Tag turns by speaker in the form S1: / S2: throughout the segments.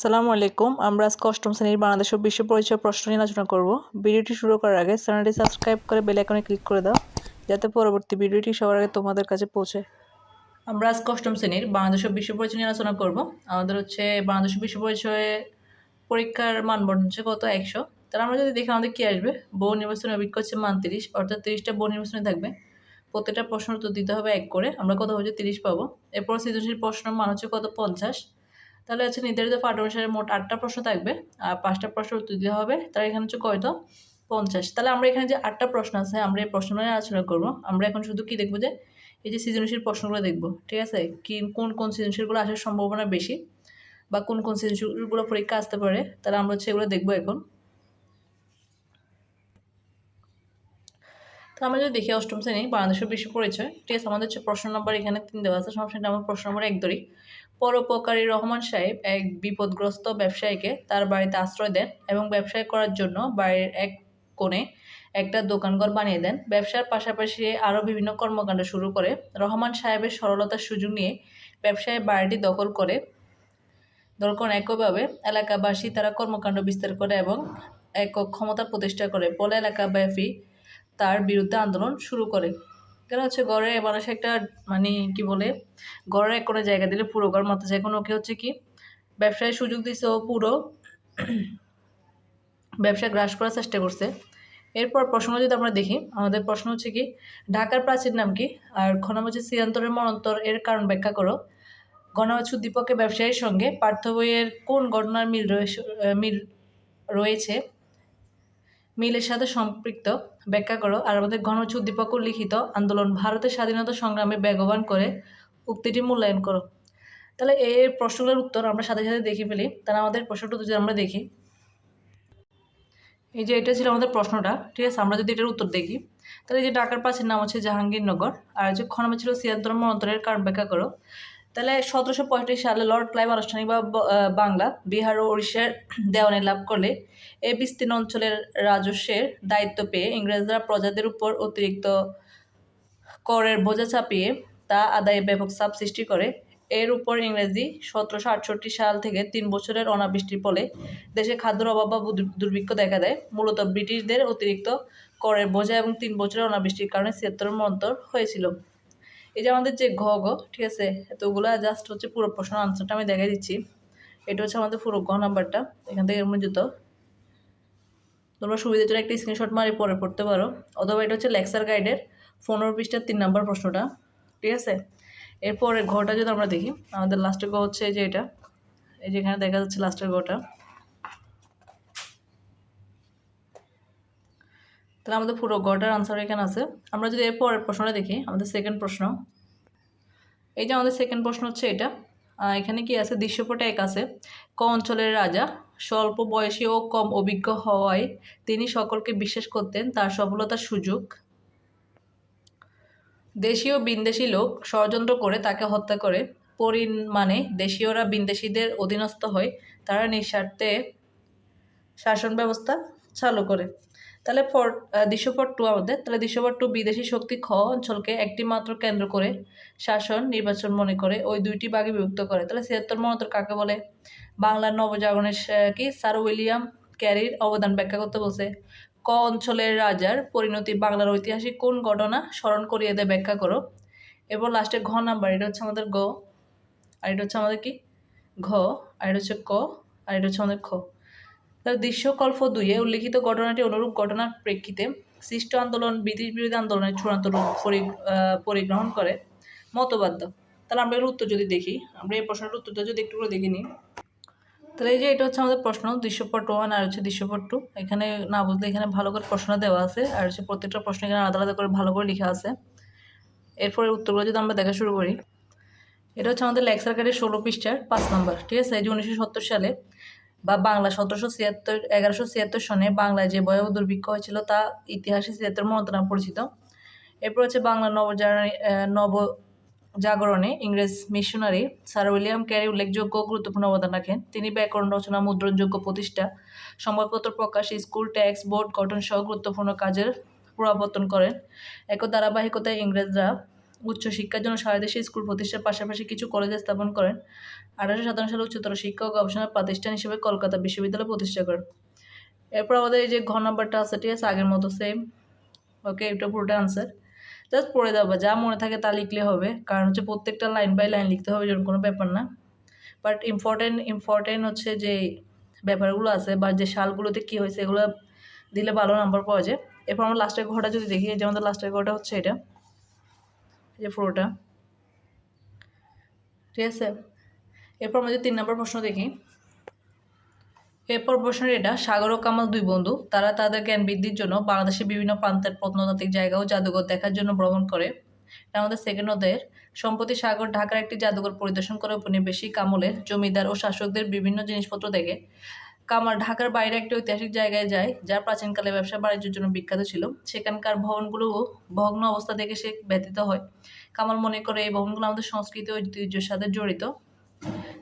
S1: আসসালামু আলাইকুম। আমরা আজকে অষ্টম শ্রেণির বাংলাদেশ বিশ্ব পরিচয় প্রশ্ন নিয়ে আলোচনা করব। ভিডিওটি শুরু করার আগে চ্যানেলটি সাবস্ক্রাইব করে বেল আইকনে ক্লিক করে দাও, যাতে পরবর্তী ভিডিওটি সবার আগে তোমাদের কাছে পৌঁছে। আমরা আজকে অষ্টম শ্রেণির বাংলাদেশ বিশ্ব পরিচয় নিয়ে আলোচনা করব। আমাদের হচ্ছে বাংলাদেশ বিশ্ব পরিচয়ে পরীক্ষার মানবন্ধন হচ্ছে কত? একশো। তাহলে আমরা যদি দেখি আমাদের কী আসবে? বহু নির্বাচনের অভিজ্ঞ হচ্ছে মান তিরিশ, অর্থাৎ তিরিশটা বহু নির্বাচনে থাকবে। প্রত্যেকটা প্রশ্ন উত্তর দিতে হবে এক করে, আমরা কত হচ্ছে তিরিশ পাবো। এরপর সৃজনশীল প্রশ্ন মান হচ্ছে কত? পঞ্চাশ। তাহলে হচ্ছে নির্ধারিত পাঠ অনুসারে মোট আটটা প্রশ্ন থাকবে। আর পাঁচটা প্রশ্ন উত্তর দিতে হবে। তার এখানে হচ্ছে কয়তো পঞ্চাশ। তাহলে আমরা এখানে যে আটটা প্রশ্ন আছে, আমরা এই প্রশ্ন নিয়ে আলোচনা করব। আমরা এখন শুধু কি দেখব যে, এই যে সৃজনশীল প্রশ্নগুলো দেখব, ঠিক আছে? কি, কোন কোন সৃজনশীলগুলো আসার সম্ভাবনা বেশি বা কোন কোন সৃজনশীলগুলো পরীক্ষা আসতে পারে, তাহলে আমরা হচ্ছে এগুলো দেখব এখন। তো আমরা যদি দেখি অষ্টম শ্রেণি, বাংলাদেশের বিশ্ব পরিচয়, ঠিক আছে? আমাদের হচ্ছে প্রশ্ন নম্বর এখানে তিন দেওয়া আছে। সমস্যাটা আমার প্রশ্ন নম্বর এক ধরি। পরোপকারী রহমান সাহেব এক বিপদগ্রস্ত ব্যবসায়ীকে তার বাড়িতে আশ্রয় দেন এবং ব্যবসায় করার জন্য বাড়ির এক কোণে একটা দোকানঘর বানিয়ে দেন। ব্যবসার পাশাপাশি আরও বিভিন্ন কর্মকাণ্ড শুরু করে রহমান সাহেবের সরলতার সুযোগ নিয়ে ব্যবসায় বাড়িটি দখল করে। দরকার একইভাবে এলাকাবাসী তারা কর্মকাণ্ড বিস্তার করে এবং একক ক্ষমতা প্রতিষ্ঠা করে। ফলে এলাকাব্যাপী তার বিরুদ্ধে আন্দোলন শুরু করে। কেন হচ্ছে গড়ে মানুষ একটা মানে কি বলে গড়ের এক কোনো জায়গা দিলে পুরো ঘর মাথা কোনো ওকে হচ্ছে কি, ব্যবসায় সুযোগ দিছে ও পুরো ব্যবসা গ্রাস করার চেষ্টা করছে। এরপর প্রশ্ন যদি আমরা দেখি, আমাদের প্রশ্ন হচ্ছে কি, ঢাকার প্রাচীর নাম কি? আর খনাম হচ্ছে শ্রীয়ন্তরের মনন্তর এর কারণ ব্যাখ্যা করো। গণা হচ্ছে উদ্দীপকের ব্যবসায়ীর সঙ্গে পার্থ বইয়ের কোন ঘটনার মিল রয়েছে মিল রয়েছে? মিলের সাথে সম্পৃক্ত। ব্যাখ্যা করো। আর আমাদের গণহচ্ছে উদ্দীপক লিখিত আন্দোলন ভারতের স্বাধীনতা সংগ্রামে বেগবান করে উক্তিটি মূল্যায়ন করো। তাহলে এই প্রশ্নগুলোর উত্তর আমরা সাথে সাথে দেখে ফেলি। তাহলে আমাদের প্রশ্নটা যদি আমরা দেখি। এই যে এটা ছিল আমাদের প্রশ্নটা, ঠিক আছে? আমরা যদি এটার উত্তর দেখি, তাহলে যে ঢাকার পাশের নাম হচ্ছে জাহাঙ্গীরনগর। আর যে খনামে ছিল সিয়ান্তর মন্তরের কারণ ব্যাখ্যা করো। তাহলে সতেরোশো পঁয়ত্রিশ সালে লর্ড ক্লাইভ আনুষ্ঠানিক বা বাংলা, বিহার ও উড়িষ্যার দেওয়ানি লাভ করলে এই বিস্তীর্ণ অঞ্চলের রাজস্বের দায়িত্ব পেয়ে ইংরেজরা প্রজাদের উপর অতিরিক্ত করের বোঝা চাপিয়ে তা আদায়ে ব্যাপক চাপ সৃষ্টি করে। এর উপর ইংরেজি সতেরোশো আটষট্টি সাল থেকে তিন বছরের অনাবৃষ্টির ফলে দেশে খাদ্যর অভাব বা দুর্ভিক্ষ দেখা দেয়। মূলত ব্রিটিশদের অতিরিক্ত করের বোঝা এবং তিন বছরের অনাবৃষ্টির কারণে ছিয়াত্তর মন্তর হয়েছিল। এই যে আমাদের যে ঘ গ ঠিক আছে? এতগুলো জাস্ট হচ্ছে পুরো প্রশ্ন আনসারটা আমি দেখাই দিচ্ছি। এটা হচ্ছে আমাদের পুরো ঘ নাম্বারটা, এখান থেকে মূলত। তোমরা সুবিধার জন্য একটা স্ক্রিনশট মারি, পরে পড়তে পারো। অথবা এটা হচ্ছে লেকচার গাইডের পনেরো পৃষ্ঠার তিন নাম্বার প্রশ্নটা, ঠিক আছে? এরপরে ঘরটা যদি আমরা দেখি, আমাদের লাস্টের ঘর হচ্ছে এই যে এটা। এই যে এখানে দেখা যাচ্ছে লাস্টের ঘরটা তাহলে আমাদের পুরো গটার আনসার এখানে আছে। আমরা যদি এর পরের প্রশ্নটা দেখি, আমাদের সেকেন্ড প্রশ্ন। এই যে আমাদের সেকেন্ড প্রশ্ন হচ্ছে এটা। এখানে কি আছে? দৃশ্যপটে এক আছে। ক অঞ্চলের রাজা। স্বল্প বয়সী ও কম অভিজ্ঞ হওয়ায় তিনি সকলকে বিশ্বাস করতেন, তার সফলতার সুযোগ। দেশীয় বিন্দেশি লোক ষড়যন্ত্র করে তাকে হত্যা করে। পরিমাণে দেশীয়রা বিন্দেশিদের অধীনস্থ হয়, তারা নিঃস্বার্থে শাসন ব্যবস্থা চালু করে। তাহলে ফর দৃশ্যপট টু আমাদের। তাহলে দৃশ্যপট টু বিদেশি শক্তি খ অঞ্চলকে একটি মাত্র কেন্দ্র করে শাসন, নির্বাচন মনে করে ওই দুইটি ভাগে বিভক্ত করে। তাহলে ছিয়াত্তর মনতর কাকে বলে? বাংলার নবজাগরণের কি? স্যার উইলিয়াম ক্যারির অবদান ব্যাখ্যা করতে বলছে। ক অঞ্চলের রাজার পরিণতি বাংলার ঐতিহাসিক কোন ঘটনা? স্মরণ করিয়ে দেয় ব্যাখ্যা করো। এরপর লাস্টে ঘ নাম্বার এটা হচ্ছে আমাদের গ। আর এটা হচ্ছে আমাদের কি? ঘ। আর এটা হচ্ছে ক। আর এটা হচ্ছে আমাদের খ। তার দৃশ্যকল্প দুইয়ে উল্লিখিত ঘটনাটি অনুরূপ ঘটনার প্রেক্ষিতে সৃষ্ট আন্দোলন, ব্রিটিশ বিরোধী আন্দোলনের চূড়ান্ত রূপ পরিগ্রহণ করে। মতবাদ্য তাহলে আমরা এর উত্তর যদি দেখি, আমরা এই প্রশ্নের উত্তরটা যদি একটু করে দেখে নিই। তাহলে এই যে এটা হচ্ছে আমাদের প্রশ্ন, দৃশ্যপট ওয়ান আর হচ্ছে দৃশ্যপট টু এখানে না বুঝলে এখানে ভালো করে প্রশ্ন দেওয়া আছে, আর হচ্ছে প্রত্যেকটা প্রশ্ন এখানে আলাদা আলাদা করে ভালো করে লেখা আছে। এরপরে উত্তরগুলো যদি আমরা দেখা শুরু করি, এটা হচ্ছে আমাদের লেকচার কার্ডের ষোলো পৃষ্ঠার পাঁচ নম্বর, ঠিক আছে? এই যে উনিশশো সত্তর সালে বা বাংলা সতেরোশো ছিয়াত্তর, এগারোশো ছিয়াত্তর সনে বাংলায় যে ভয়াবহ দুর্ভিক্ষ হয়েছিল তা ইতিহাসে ছিয়াত্তর মনত নাম পরিচিত। এরপর হচ্ছে বাংলা নবজাগরণী নব জাগরণে ইংরেজ মিশনারি স্যার উইলিয়াম ক্যারি উল্লেখযোগ্য গুরুত্বপূর্ণ অবদান রাখেন। তিনি ব্যাকরণ রচনা, মুদ্রণযোগ্য প্রতিষ্ঠা, সংবাদপত্র প্রকাশ, স্কুল ট্যাক্স বোর্ড গঠন সহ গুরুত্বপূর্ণ কাজের প্রবর্তন করেন। এক ধারাবাহিকতায় ইংরেজরা উচ্চশিক্ষার জন্য সারা দেশে স্কুল প্রতিষ্ঠার পাশাপাশি কিছু কলেজ স্থাপন করেন। আঠারোশো সাতান্ন সালে উচ্চতর শিক্ষা ও গবেষণা প্রতিষ্ঠান হিসেবে কলকাতা বিশ্ববিদ্যালয় প্রতিষ্ঠা করেন। এরপর আমাদের এই যে ঘ নাম্বারটা আছে, ঠিক আছে? আগের মতো সেম ওকে এটা পুরোটা আনসার জাস্ট পড়ে যাব, যা মনে থাকে তা লিখলে হবে। কারণ হচ্ছে প্রত্যেকটা লাইন বাই লাইন লিখতে হবে, এরকম কোনো ব্যাপার না। বাট ইম্পর্টেন্ট ইম্পর্টেন্ট হচ্ছে যে ব্যাপারগুলো আছে বা যে সালগুলোতে কী হয়েছে, এগুলো দিলে ভালো নাম্বার পাওয়া যায়। এরপর আমরা লাস্টের ঘরটা যদি দেখি এই যে আমাদের লাস্টের ঘরটা হচ্ছে এটা। এই যে পুরোটা। ঠিক আছে? এরপর আমরা তিন নম্বর প্রশ্ন দেখি। এরপর প্রশ্নের এটা, সাগর ও কামাল দুই বন্ধু, তারা তাদের জ্ঞান বৃদ্ধির জন্য বাংলাদেশের বিভিন্ন প্রান্তের প্রত্নতাত্ত্বিক জায়গা ও জাদুঘর দেখার জন্য ভ্রমণ করে। এটা আমাদের সেকেন্ড অধ্যায়ের, সম্প্রতি সাগর ঢাকার একটি জাদুঘর পরিদর্শন করে উপনিবেশিক কামলের জমিদার ও শাসকদের বিভিন্ন জিনিসপত্র দেখে। কামাল ঢাকার বাইরে একটা ঐতিহাসিক জায়গায় যায় যা প্রাচীনকালে ব্যবসা বাণিজ্যের জন্য বিখ্যাত ছিল। সেখানকার ভবনগুলো ভগ্ন অবস্থা দেখে সে ব্যতীত হয়। কামাল মনে করে, এই ভবনগুলো আমাদের সংস্কৃতি ঐতিহ্যের সাথে জড়িত।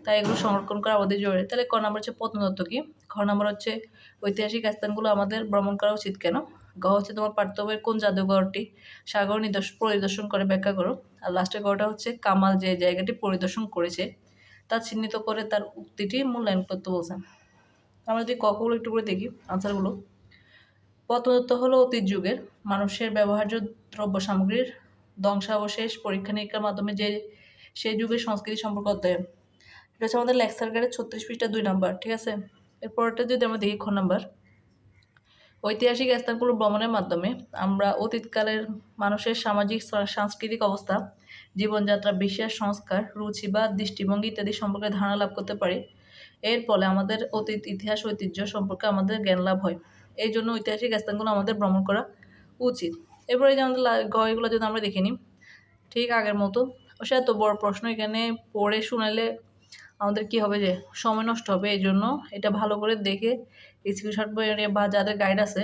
S1: তাই এগুলো সংরক্ষণ করা আমাদের জরুরি। তাহলে ক নম্বর হচ্ছে প্রত্নতত্ত্ব কি? খ নম্বর হচ্ছে ঐতিহাসিক স্থানগুলো আমাদের ভ্রমণ করা উচিত কেন? গ হচ্ছে তোমার পার্থক্যের কোন জাদুঘরটি সাগর নিদর্শ, পরিদর্শন করে ব্যাখ্যা করো। আর লাস্টের গটা হচ্ছে কামাল যে জায়গাটি পরিদর্শন করেছে তা চিহ্নিত করে তার উক্তিটি মূল্যায়ন করতে বলছেন। আমরা যদি কগুলো একটু করে দেখি, আনসারগুলো। প্রত্নতত্ত্ব হলো অতীত যুগের মানুষের ব্যবহার্য দ্রব্য সামগ্রীর ধ্বংসাবশেষ, পরীক্ষা নিরীক্ষার মাধ্যমে যে সেই যুগের সংস্কৃতি সম্পর্কে অধ্যয়ন। এটা হচ্ছে আমাদের লেকচার গাইডের ছত্রিশ পৃষ্ঠা দুই নাম্বার, ঠিক আছে? এরপরটা যদি আমরা দেখি খ নাম্বার। ঐতিহাসিক স্থানগুলো ভ্রমণের মাধ্যমে আমরা অতীতকালের মানুষের সামাজিক সাংস্কৃতিক অবস্থা, জীবনযাত্রা, বিশ্বাস, সংস্কার, রুচি বা দৃষ্টিভঙ্গি ইত্যাদি সম্পর্কে ধারণা লাভ করতে পারি। এর ফলে আমাদের অতীত, ইতিহাস, ঐতিহ্য সম্পর্কে আমাদের জ্ঞান লাভ হয়। এই জন্য ঐতিহাসিক স্থানগুলো আমাদের ভ্রমণ করা উচিত। এরপরে যে আমাদের গয়গুলো যদি আমরা দেখে দেখিনি ঠিক আগের মতো, সে এত বড় প্রশ্ন এখানে পড়ে শুনালে আমাদের কি হবে যে, সময় নষ্ট হবে। এই জন্য এটা ভালো করে দেখে স্ক্রিনশট বা যাদের গাইড আছে,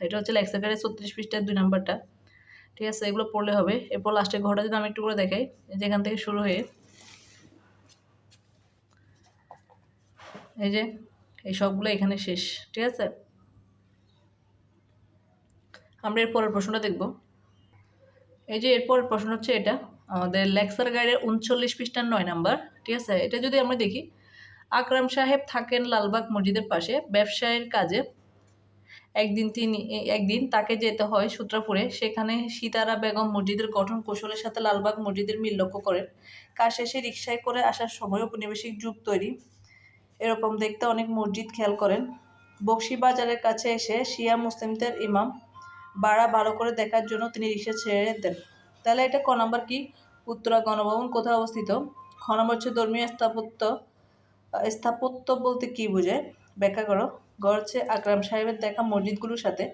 S1: এটা হচ্ছে লেক্সার গাইডের ছত্রিশ পৃষ্ঠার দুই নাম্বারটা, ঠিক আছে? এগুলো পড়লে হবে। এরপর লাস্টের ঘরটা যদি আমি একটু করে দেখাই, যেখান থেকে শুরু হয়ে এই যে, এই সবগুলো এখানে শেষ, ঠিক আছে? আমরা এর পরের প্রশ্নটা দেখব। এই যে এরপরের প্রশ্ন হচ্ছে এটা, আমাদের লেকচার গাইডের উনচল্লিশ পৃষ্ঠার নয় নাম্বার, ঠিক আছে? এটা যদি আমরা দেখি, আকরাম সাহেব থাকেন লালবাগ মসজিদের পাশে, ব্যবসায়ের কাজে। একদিন তিনি একদিন তাকে যেতে হয় সূত্রাপুরে, সেখানে সীতারা বেগম মসজিদের গঠন কৌশলের সাথে লালবাগ মসজিদের মিল লক্ষ্য করেন। কাজ শেষে রিক্সায় করে আসার সময় উপনিবেশিক যুগ তৈরি। এরকম দেখতে অনেক মসজিদ খেয়াল করেন। বক্সিবাজারের কাছে এসে শিয়া মুসলিমদের ইমাম বাড়া ভালো করে দেখার জন্য তিনি রিক্সা ছেড়ে দেন। তাহলে এটা ক নম্বর কি? উত্তরা গণভবন কোথায় অবস্থিত? খ নম্বর হচ্ছে ধর্মীয় স্থাপত্য স্থাপত্য বলতে কি বোঝায়? ব্যাখ্যা করো। গড় হচ্ছে আকরাম সাহেবের দেখা মসজিদগুলোর সাথে।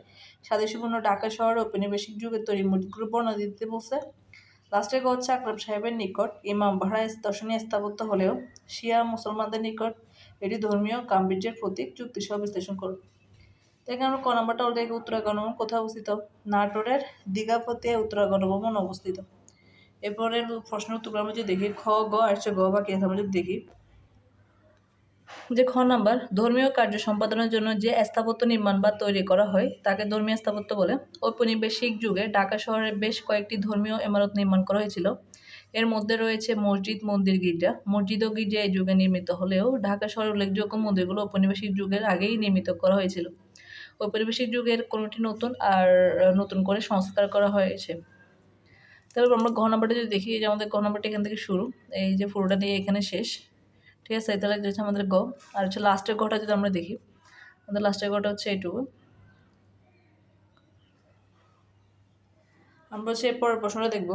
S1: সাদৃশ্যপূর্ণ ঢাকা শহরে ঔপনিবেশিক যুগে তৈরি মসজিদগুলো বর্ণনা দিতে বলছে। লাস্টের গড় হচ্ছে আকরাম সাহেবের নিকট ইমাম ভাড়া দর্শনীয় স্থাপত্য হলেও শিয়া মুসলমানদের নিকট এটি ধর্মীয় গাম্ভীর্যের প্রতীক যুক্তিসহ বিশ্লেষণ করো। দেখে আমরা ক নম্বরটা অলরেডি উত্তরা গণভবন কোথায় অবস্থিত? নাটোরের দীঘাপতি উত্তরা গণভবন অবস্থিত। এরপরের প্রশ্নের উত্তর আমরা যদি দেখি, খ, গ, আর গ বা কে আমরা যদি দেখি, যে খ নাম্বার, ধর্মীয় কার্য সম্পাদনের জন্য যে স্থাপত্য নির্মাণ বা তৈরি করা হয়, তাকে ধর্মীয় স্থাপত্য বলে। ঔপনিবেশিক যুগে ঢাকা শহরে বেশ কয়েকটি ধর্মীয় ইমারত নির্মাণ করা হয়েছিল। এর মধ্যে রয়েছে মসজিদ মন্দির গির্জা। মসজিদ ও গির্জা এই যুগে নির্মিত হলেও ঢাকা শহরের উল্লেখযোগ্য মন্দিরগুলো ঔপনিবেশিক যুগের আগেই নির্মিত করা হয়েছিল। ঔপনিবেশিক যুগের কোনোটি নতুন আর নতুন করে সংস্কার করা হয়েছে। তারপর আমরা নাম্বারটা যদি দেখি যে আমাদের নাম্বারটা এখান থেকে শুরু। এই যে পুরোটা দিয়ে এখানে শেষ। ঠিক আছে তাহলে হচ্ছে আমাদের গ আর হচ্ছে লাস্টের গটা যদি আমরা দেখি, আমাদের লাস্টের গটা হচ্ছে এইটুকু। আমরা হচ্ছে এরপরের প্রশ্নটা দেখব।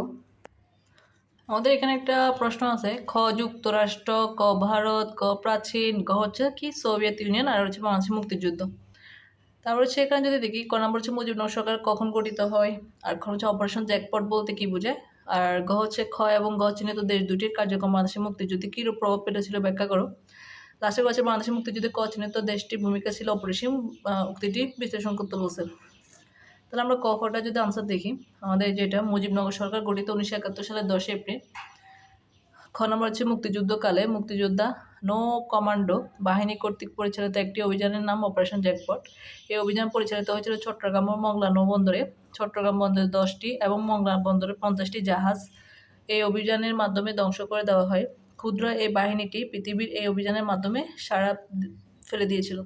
S1: আমাদের এখানে একটা প্রশ্ন আছে, খ যুক্তরাষ্ট্র, ক ভারত, ক প্রাচীন ক হচ্ছে কি সোভিয়েত ইউনিয়ন আর হচ্ছে বাংলাদেশের মুক্তিযুদ্ধ। তারপর হচ্ছে এখানে যদি দেখি, ক নম্বর হচ্ছে মুজিবনগর সরকার কখন গঠিত হয়, আর খ হচ্ছে অপারেশন জ্যাকপট বলতে কি বোঝায়, আর গ হচ্ছে খ এবং গ চিহ্নিত দেশ দুটির কার্যক্রম বাংলাদেশের মুক্তিযুদ্ধে কীরূপ প্রভাব পেতেছিল ব্যাখ্যা করো। লাস্টের বছর বাংলাদেশের মুক্তিযুদ্ধে ক চিহ্নিত দেশটির ভূমিকা ছিল অপরিসীম উক্তিটি বিশ্লেষণ করতে বলছে। তাহলে আমরা ক খটা যদি আনসার দেখি, আমাদের যেটা মুজিবনগর সরকার গঠিত উনিশশো একাত্তর সালের দশই এপ্রিল। খ নম্বর হচ্ছে মুক্তিযুদ্ধকালে মুক্তিযোদ্ধা নৌ কমান্ডো বাহিনী কর্তৃক পরিচালিত একটি অভিযানের নাম অপারেশন জ্যাকপট এই অভিযান পরিচালিত হয়েছিল চট্টগ্রাম ও মংলা নৌবন্দরে। চট্টগ্রাম বন্দরে দশটি এবং মংলা বন্দরে পঞ্চাশটি জাহাজ এই অভিযানের মাধ্যমে ধ্বংস করে দেওয়া হয়। ক্ষুদ্র এই বাহিনীটি পৃথিবীর এই অভিযানের মাধ্যমে সারা ফেলে দিয়েছিল।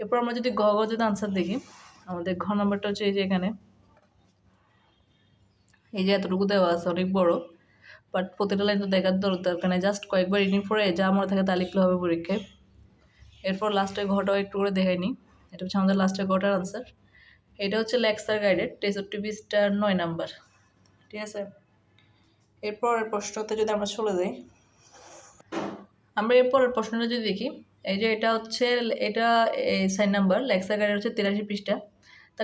S1: এরপর আমরা যদি যদি আনসার দেখি আমাদের ঘর নম্বরটা হচ্ছে এই যে এখানে। এই যে এতটুকু দেওয়া আছে, অনেক বড়। বাট প্রতিটা লাইন তো দেখার দরকার নেই। জাস্ট কয়েকবার রিডিং পরে যা মনে থাকে তা লিখলে হবে পরীক্ষায়। এরপর লাস্টে ঘটাও একটু করে দেখাইনি এটা হচ্ছে আমাদের লাস্টের ঘটার আনসার এটা হচ্ছে লেক্সার গাইডেড তেষট্টি বিশটার নয় নাম্বার। ঠিক আছে? এরপর প্রশ্নতে যদি আমরা চলে যাই। আমরা এরপরের প্রশ্নটা যদি দেখি, এই যে এটা হচ্ছে, এটা এই সাইন নাম্বার লেক্সার গাইডের হচ্ছে তিরাশি পৃষ্ঠা।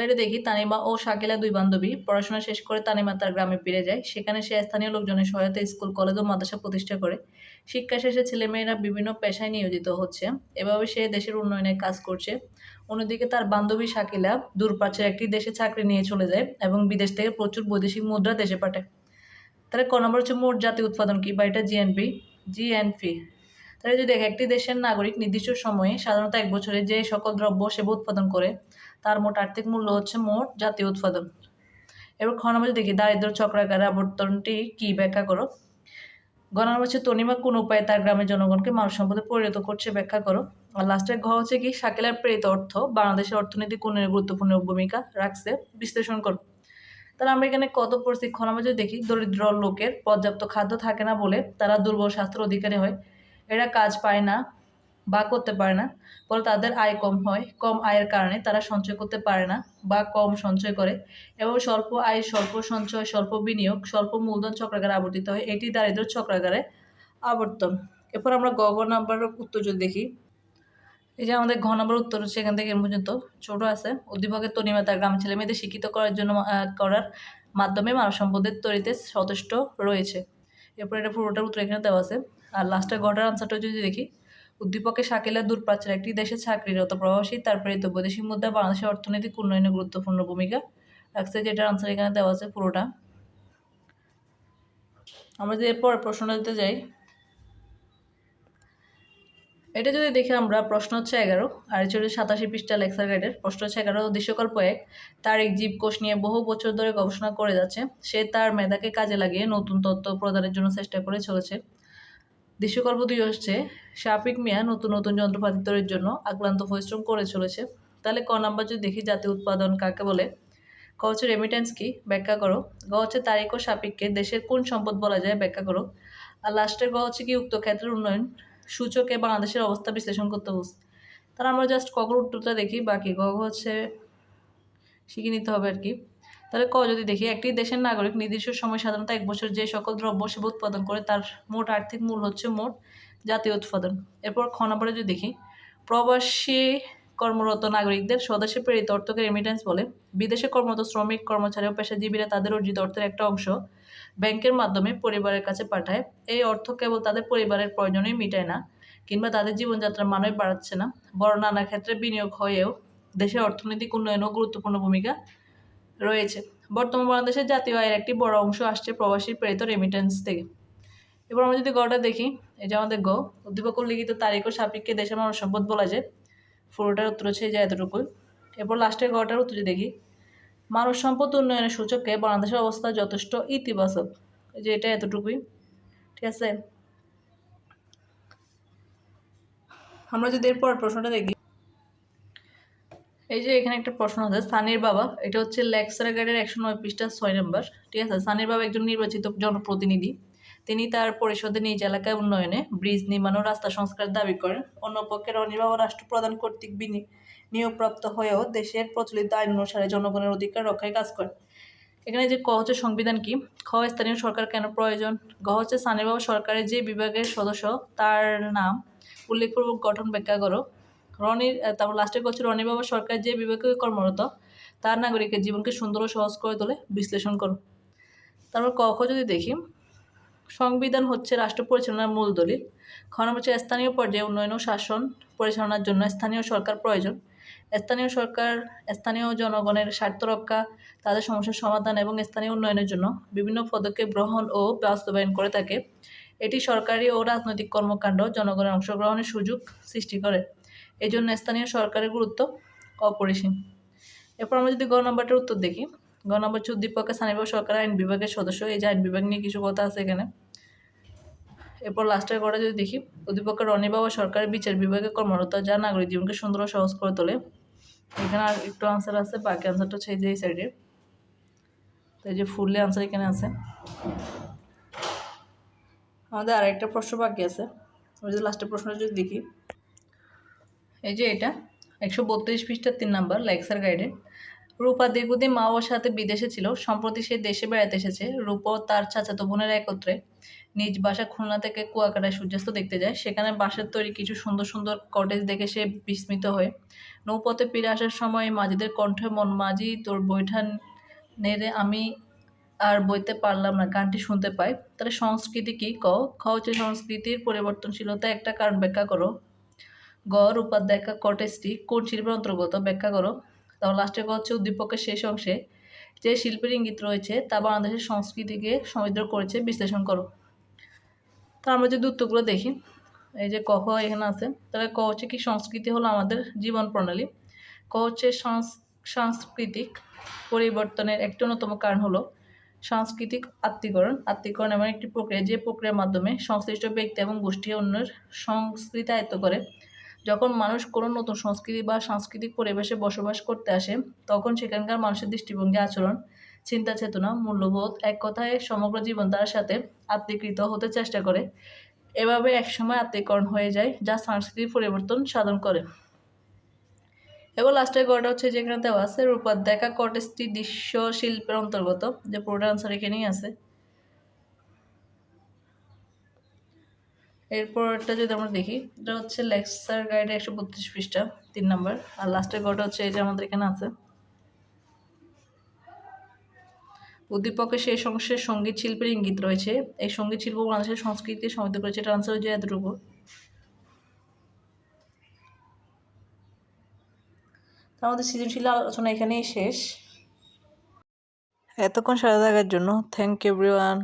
S1: এটা দেখি তানিমা ও শাকিলা দুই বান্ধবী। পড়াশোনা শেষ করে তানিমা তার গ্রামে ফিরে যায়। সেখানে সে স্থানীয় লোকজনের সহায়তা স্কুল, কলেজ ও মাদ্রাসা প্রতিষ্ঠা করে। শিক্ষা শেষে ছেলেমেয়েরা বিভিন্ন পেশায় নিয়োজিত হচ্ছে। এভাবে সে দেশের উন্নয়নে কাজ করছে। অন্যদিকে তার বান্ধবী শাকিলা দূরপ্রাচ্যের একটি দেশে চাকরি নিয়ে চলে যায় এবং বিদেশ থেকে প্রচুর বৈদেশিক মুদ্রা দেশে পাঠায়। তাহলে ক নম্বর হচ্ছে মোট জাতীয় উৎপাদন কি বা এটা জিএনপি জিএনপি তাহলে যদি দেখে একটি দেশের নাগরিক নির্দিষ্ট সময়ে সাধারণত এক বছরে যে সকল দ্রব্য সেবা উৎপাদন করে তার মোট আর্থিক মূল্য হচ্ছে মোট জাতীয় উৎপাদন। এবার খ দেখি, দারিদ্র চক্রাকারে আবর্তনটি কি? ব্যাখ্যা করো। গ নম্বর হচ্ছে, তনিমা কোন উপায়ে তার গ্রামের জনগণকে মানব সম্পদে পরিণত করছে? ব্যাখ্যা করো। আর লাস্টের ঘ হচ্ছে কি শাকিলার প্রেরিত অর্থ বাংলাদেশের অর্থনীতি উন্নয়নে গুরুত্বপূর্ণ ভূমিকা রাখছে? বিশ্লেষণ করো। তাহলে আমরা এখানে কত পরিস্থিতি? খ যদি দেখি, দরিদ্র লোকের পর্যাপ্ত খাদ্য থাকে না বলে তারা দুর্বল স্বাস্থ্যের অধিকারী হয়। এরা কাজ পায় না বা করতে পারে না। ফলে তাদের আয় কম হয়। কম আয়ের কারণে তারা সঞ্চয় করতে পারে না বা কম সঞ্চয় করে এবং স্বল্প আয়, স্বল্প সঞ্চয়, স্বল্প বিনিয়োগ, স্বল্প মূলধন চক্রাকারে আবর্তিত হয়। এটি দারিদ্র চক্রাকারে আবর্তন। এরপর আমরা গ নাম্বারের উত্তর যদি দেখি, এই যে আমাদের ঘ নম্বর উত্তর হচ্ছে এখান থেকে পর্যন্ত ছোট আছে। উদ্দীপকের তনিমা তার গ্রাম ছেলে মেয়েদের শিক্ষিত করার জন্য করার মাধ্যমে মানব সম্পদের তৈরিতে সচেষ্ট রয়েছে। এরপর এটা পুরোটার উত্তর এখানে দেওয়া আছে। আর লাস্টের ঘটার আনসারটা যদি দেখি উদ্দীপকে শাকিলা দূরপ্রাচ্যের একটি দেশে চাকরিরত প্রবাসী তার প্রেরিত বৈদেশিক মুদ্রা, বাংলাদেশের অর্থনৈতিক উন্নয়নে গুরুত্বপূর্ণ ভূমিকা রাখছে যেটার আনসার এখানে দেওয়া আছে পুরোটা। আমরা যদি এরপর প্রশ্নটা দিতে যাই, এটা যদি দেখি আমরা প্রশ্ন হচ্ছে এগারো, আর হচ্ছে সাতাশি পৃষ্ঠা লেকচার গাইডের প্রশ্ন হচ্ছে এগারো, দৃশ্যকল্প এক, তার এক জীবকোষ নিয়ে বহু বছর ধরে গবেষণা করে যাচ্ছে। সে তার মেধাকে কাজে লাগিয়ে নতুন তথ্য প্রদানের জন্য চেষ্টা করে চলেছে। দৃশ্যকল্প দুই হচ্ছে শাফিক মিয়া নতুন নতুন যন্ত্রপাতি তৈরির জন্য আক্রান্ত পরিশ্রম করে চলেছে। তাহলে ক নাম্বার যদি দেখি জাতীয় উৎপাদন কাকে বলে? ক হচ্ছে রেমিটেন্স কি? ব্যাখ্যা করো। গ হচ্ছে তারিখ ও সাপেক্ষে দেশের কোন সম্পদ বলা যায়? ব্যাখ্যা করো। আর লাস্টের গ হচ্ছে কি উক্ত ক্ষেত্রের উন্নয়ন? সূচকে বাংলাদেশের অবস্থা বিশ্লেষণ করতে বুঝ তাহলে আমরা জাস্ট কখর উত্তরটা দেখি। বাকি গ হচ্ছে শিখে নিতে হবে আর কি। তাহলে ক, যদি দেখি একটি দেশের নাগরিক নির্দিষ্ট সময় সাধারণত এক বছর যে সকল দ্রব্য সেবা উৎপাদন করে, তার মোট আর্থিক মূল হচ্ছে মোট জাতীয় উৎপাদন। এরপর খ যদি দেখি, প্রবাসী কর্মরত নাগরিকদের স্বদেশে প্রেরিত অর্থকে রেমিটেন্স বলে। বিদেশে কর্মরত শ্রমিক, কর্মচারী ও পেশাজীবীরা তাদের অর্জিত অর্থের একটা অংশ ব্যাংকের মাধ্যমে পরিবারের কাছে পাঠায়। এই অর্থ কেবল তাদের পরিবারের প্রয়োজনেই মিটায় না, কিংবা তাদের জীবনযাত্রার মানই বাড়াচ্ছে না। বড় নানা ক্ষেত্রে বিনিয়োগ হয়েও দেশের অর্থনৈতিক উন্নয়নেও গুরুত্বপূর্ণ ভূমিকা রয়েছে। বর্তমান বাংলাদেশের জাতীয় আয়ের একটি বড় অংশ আসছে প্রবাসী প্রেরিত রেমিটেন্স থেকে। এবার আমরা যদি গটা দেখি, এই যে আমাদের গ, উদ্দীপক লিখিত তারিখ ও সাপেক্ষে দেশের মানব সম্পদ বলা যায়। পুরোটার উত্তর হচ্ছে যে এতটুকুই। এরপর লাস্টের গটার উত্তর দেখি, মানব সম্পদ উন্নয়নের সূচকে বাংলাদেশের অবস্থা যথেষ্ট ইতিবাচক। যে এটা এতটুকুই, ঠিক আছে? আমরা যদি এরপর প্রশ্নটা দেখি এই যে এখানে একটা প্রশ্ন আছে, সানির বাবা, এটা হচ্ছে লেক্সার গাইডের একশো নয় পৃষ্ঠা ছয় নম্বর, ঠিক আছে? সানির বাবা একজন নির্বাচিত জনপ্রতিনিধি। তিনি তার পরিষদে নিজ এলাকায় উন্নয়নে ব্রিজ নির্মাণ ও রাস্তা সংস্কার দাবি করেন। অন্য পক্ষে রনির বাবা রাষ্ট্রপ্রধান কর্তৃক নিয়োগপ্রাপ্ত হয়েও দেশের প্রচলিত আইন অনুসারে জনগণের অধিকার রক্ষায় কাজ করেন। এখানে যে ক হচ্ছে সংবিধান কি? খ, স্থানীয় সরকার কেন প্রয়োজন? গ হচ্ছে সানির বাবা সরকারের যে বিভাগের সদস্য, তার নাম উল্লেখপূর্বক গঠন ব্যাখ্যা করো। রনির তারপর লাস্টে করছে রনি বাবা সরকার যে বিভাগে কর্মরত, তার নাগরিকের জীবনকে সুন্দর ও সহজ করে তোলে, বিশ্লেষণ করো। তারপর ক খ যদি দেখি, সংবিধান হচ্ছে রাষ্ট্র পরিচালনার মূল দলিল। খ হচ্ছে স্থানীয় পর্যায়ে উন্নয়ন ও শাসন পরিচালনার জন্য স্থানীয় সরকার প্রয়োজন। স্থানীয় সরকার, স্থানীয় জনগণের স্বার্থ রক্ষা, তাদের সমস্যার সমাধান এবং স্থানীয় উন্নয়নের জন্য বিভিন্ন পদক্ষেপ গ্রহণ ও বাস্তবায়ন করে থাকে। এটি সরকারি ও রাজনৈতিক কর্মকাণ্ড, জনগণের অংশগ্রহণের সুযোগ সৃষ্টি করে। এই জন্য স্থানীয় সরকারের গুরুত্ব অপরিসীম। এরপর আমরা যদি গ নম্বরটার উত্তর দেখি। গ নম্বর হচ্ছে উদ্দীপকের স্থানীয় সরকার, আইন বিভাগের সদস্য। এই যে আইন বিভাগ নিয়ে কিছু কথা আছে এখানে। এরপর লাস্টের কটা যদি দেখি উদ্দীপকের রনি বাবা সরকারের বিচার বিভাগে কর্মরত, যা নাগরিক জীবনকে সুন্দর ও সহজ করে তোলে। এখানে আর একটু আনসার আছে, বাকি আনসারটা হচ্ছে এই যে এই সাইডে তো এই যে ফুললি আনসার এখানে আছে। আমাদের আরেকটা প্রশ্ন বাকি আছে। আমি যদি লাস্টের প্রশ্নটা যদি দেখি এই যে এটা, একশো বত্রিশ পৃষ্ঠার তিন নাম্বার, লেক্সার গাইডে রূপা দীর্ঘদিন মা বাবার সাথে বিদেশে ছিল, সম্প্রতি সে দেশে বেড়াতে এসেছে। রূপা তার চাচাতো বোনের একত্রে নিজ বাসা খুলনা থেকে কুয়াকাটায় সূর্যাস্ত দেখতে যায়। সেখানে বাঁশের তৈরি কিছু সুন্দর সুন্দর কটেজ দেখে সে বিস্মিত হয়। নৌপথে ফিরে আসার সময় মাঝিদের কণ্ঠে মন, মাঝি, তোর বৈঠা নেড়ে আমি আর বইতে পারলাম না, গানটি শুনতে পাই। তাহলে সংস্কৃতি কী? ক খ হচ্ছে সংস্কৃতির পরিবর্তনশীলতা একটা কারণ ব্যাখ্যা করো। গ উপাধ্যায়কা কটেজটি কোন শিল্পের অন্তর্গত? ব্যাখ্যা করো। তারপর লাস্টে হচ্ছে উদ্দীপকের শেষ অংশে যে শিল্পের ইঙ্গিত রয়েছে তা বাংলাদেশের সংস্কৃতিকে সমৃদ্ধ করেছে, বিশ্লেষণ করো। তো আমরা যদি উত্তরগুলো দেখি, এই যে ক, খ এখানে আছে, তাহলে ক হচ্ছে কি সংস্কৃতি হলো আমাদের জীবন প্রণালী। ক হচ্ছে সংস- সাংস্কৃতিক পরিবর্তনের একটি অন্যতম কারণ হলো সাংস্কৃতিক আত্মীকরণ। আত্মীকরণ এমন একটি প্রক্রিয়া যে প্রক্রিয়ার মাধ্যমে সংশ্লিষ্ট ব্যক্তি এবং গোষ্ঠী অন্যের সংস্কৃতি আয়ত্ত করে। যখন মানুষ কোনো নতুন সংস্কৃতি বা সাংস্কৃতিক পরিবেশে বসবাস করতে আসে, তখন সেখানকার মানুষের দৃষ্টিভঙ্গি আচরণ, চিন্তা চেতনা, মূল্যবোধ এক কথায় সমগ্র জীবন তার সাথে আত্মীকৃত হতে চেষ্টা করে। এভাবে একসময় আত্মীকরণ হয়ে যায়, যা সাংস্কৃতিক পরিবর্তন সাধন করে। এবং লাস্টের গড়টা হচ্ছে যেখানে দেওয়া আছে, রূপার দেখা কটেজটি দৃশ্য শিল্পের অন্তর্গত, যে পুরোটা আনসার এখানেই আছে। এরপরটা যদি আমরা দেখি, এটা হচ্ছে লেকচার গাইডে একশো বত্রিশ পৃষ্ঠা, তিন নম্বর। আর লাস্টের গড়টা হচ্ছে এই যে আমাদের এখানে আছে। উদ্দীপকের শেষ অংশে সংগীত শিল্পের ইঙ্গিত রয়েছে। এই সংগীত শিল্প বাংলাদেশের সংস্কৃতি সমৃদ্ধ করেছে, এটা আনসার হচ্ছে এতটুকু। আমাদের সৃজনশীল আলোচনা এখানেই শেষ। এতক্ষণ সারা থাকার জন্য থ্যাংক ইউ এভরিওয়ান